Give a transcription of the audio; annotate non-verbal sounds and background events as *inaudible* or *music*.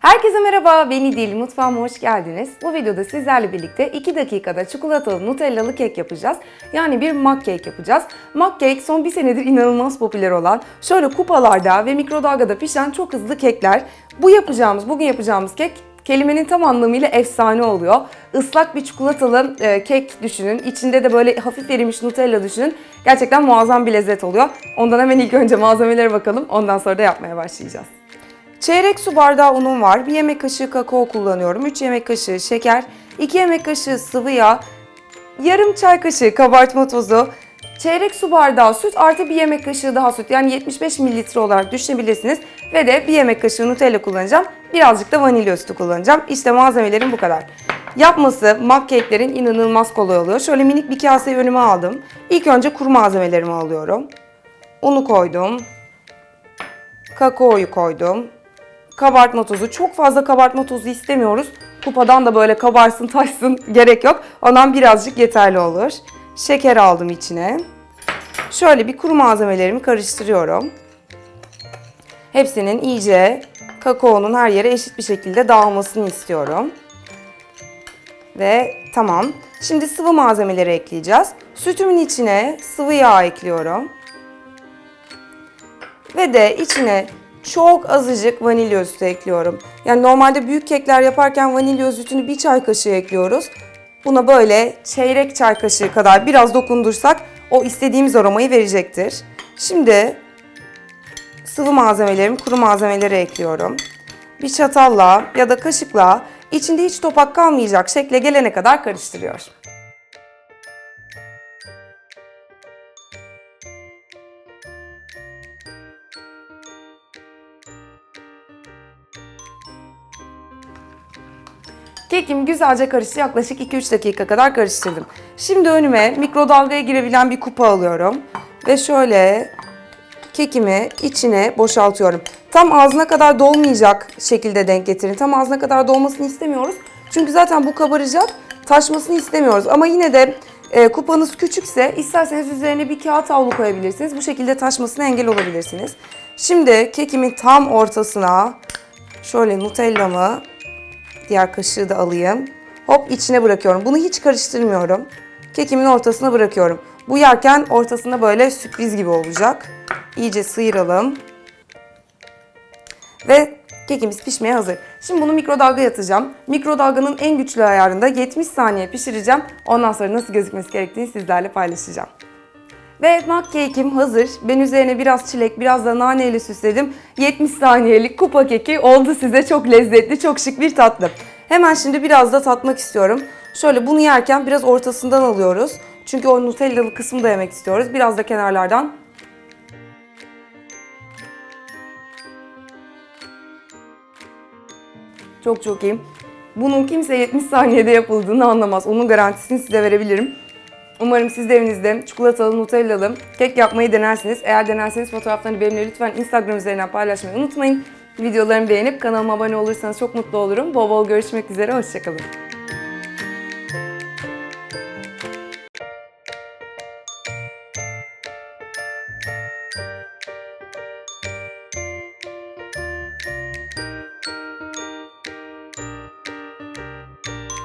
Herkese merhaba, ben İdil. Mutfağıma hoş geldiniz. Bu videoda sizlerle birlikte 2 dakikada çikolatalı nutellalı kek yapacağız. Yani bir mug cake yapacağız. Mug cake son bir senedir inanılmaz popüler olan, şöyle kupalarda ve mikrodalgada pişen çok hızlı kekler. Bu yapacağımız, bugün yapacağımız kek kelimenin tam anlamıyla efsane oluyor. Islak bir çikolatalı e, kek düşünün. İçinde de böyle hafif erimiş Nutella düşünün. Gerçekten muazzam bir lezzet oluyor. Ondan hemen ilk önce malzemelere bakalım. Ondan sonra da yapmaya başlayacağız. Çeyrek su bardağı unum var. 1 yemek kaşığı kakao kullanıyorum. 3 yemek kaşığı şeker, 2 yemek kaşığı sıvı yağ, yarım çay kaşığı kabartma tozu, çeyrek su bardağı süt artı 1 yemek kaşığı daha süt yani 75 mililitre olarak düşünebilirsiniz. Ve de 1 yemek kaşığı Nutella kullanacağım. Birazcık da vanilya sütü kullanacağım. İşte malzemelerim bu kadar. Yapması mug cake'lerin inanılmaz kolay oluyor. Şöyle minik bir kaseyi önüme aldım. İlk önce kuru malzemelerimi alıyorum. Unu koydum. Kakaoyu koydum kabartma tozu. Çok fazla kabartma tozu istemiyoruz. Kupadan da böyle kabarsın taşsın *laughs* gerek yok. Ondan birazcık yeterli olur. Şeker aldım içine. Şöyle bir kuru malzemelerimi karıştırıyorum. Hepsinin iyice kakaonun her yere eşit bir şekilde dağılmasını istiyorum. Ve tamam. Şimdi sıvı malzemeleri ekleyeceğiz. Sütümün içine sıvı yağ ekliyorum. Ve de içine çok azıcık vanilya sütü ekliyorum. Yani normalde büyük kekler yaparken vanilya sütünü bir çay kaşığı ekliyoruz. Buna böyle çeyrek çay kaşığı kadar biraz dokundursak o istediğimiz aromayı verecektir. Şimdi sıvı malzemelerimi, kuru malzemeleri ekliyorum. Bir çatalla ya da kaşıkla içinde hiç topak kalmayacak şekle gelene kadar karıştırıyorum. Kekim güzelce karıştı. Yaklaşık 2-3 dakika kadar karıştırdım. Şimdi önüme mikrodalgaya girebilen bir kupa alıyorum. Ve şöyle kekimi içine boşaltıyorum. Tam ağzına kadar dolmayacak şekilde denk getirin. Tam ağzına kadar dolmasını istemiyoruz. Çünkü zaten bu kabaracak. Taşmasını istemiyoruz. Ama yine de e, kupanız küçükse isterseniz üzerine bir kağıt havlu koyabilirsiniz. Bu şekilde taşmasına engel olabilirsiniz. Şimdi kekimin tam ortasına şöyle nutellamı Diğer kaşığı da alayım. Hop içine bırakıyorum. Bunu hiç karıştırmıyorum. Kekimin ortasına bırakıyorum. Bu yerken ortasında böyle sürpriz gibi olacak. İyice sıyıralım. Ve kekimiz pişmeye hazır. Şimdi bunu mikrodalgaya atacağım. Mikrodalganın en güçlü ayarında 70 saniye pişireceğim. Ondan sonra nasıl gözükmesi gerektiğini sizlerle paylaşacağım. Ve mug cake'im hazır. Ben üzerine biraz çilek, biraz da naneyle süsledim. 70 saniyelik kupa keki oldu size çok lezzetli, çok şık bir tatlı. Hemen şimdi biraz da tatmak istiyorum. Şöyle bunu yerken biraz ortasından alıyoruz. Çünkü o nutellalı kısmı da yemek istiyoruz. Biraz da kenarlardan. Çok çok iyi. Bunun kimse 70 saniyede yapıldığını anlamaz. Onun garantisini size verebilirim. Umarım siz de evinizde çikolatalı, nutellalı kek yapmayı denersiniz. Eğer denerseniz fotoğraflarını benimle lütfen Instagram üzerinden paylaşmayı unutmayın. Videolarımı beğenip kanalıma abone olursanız çok mutlu olurum. Bol bol görüşmek üzere, hoşçakalın.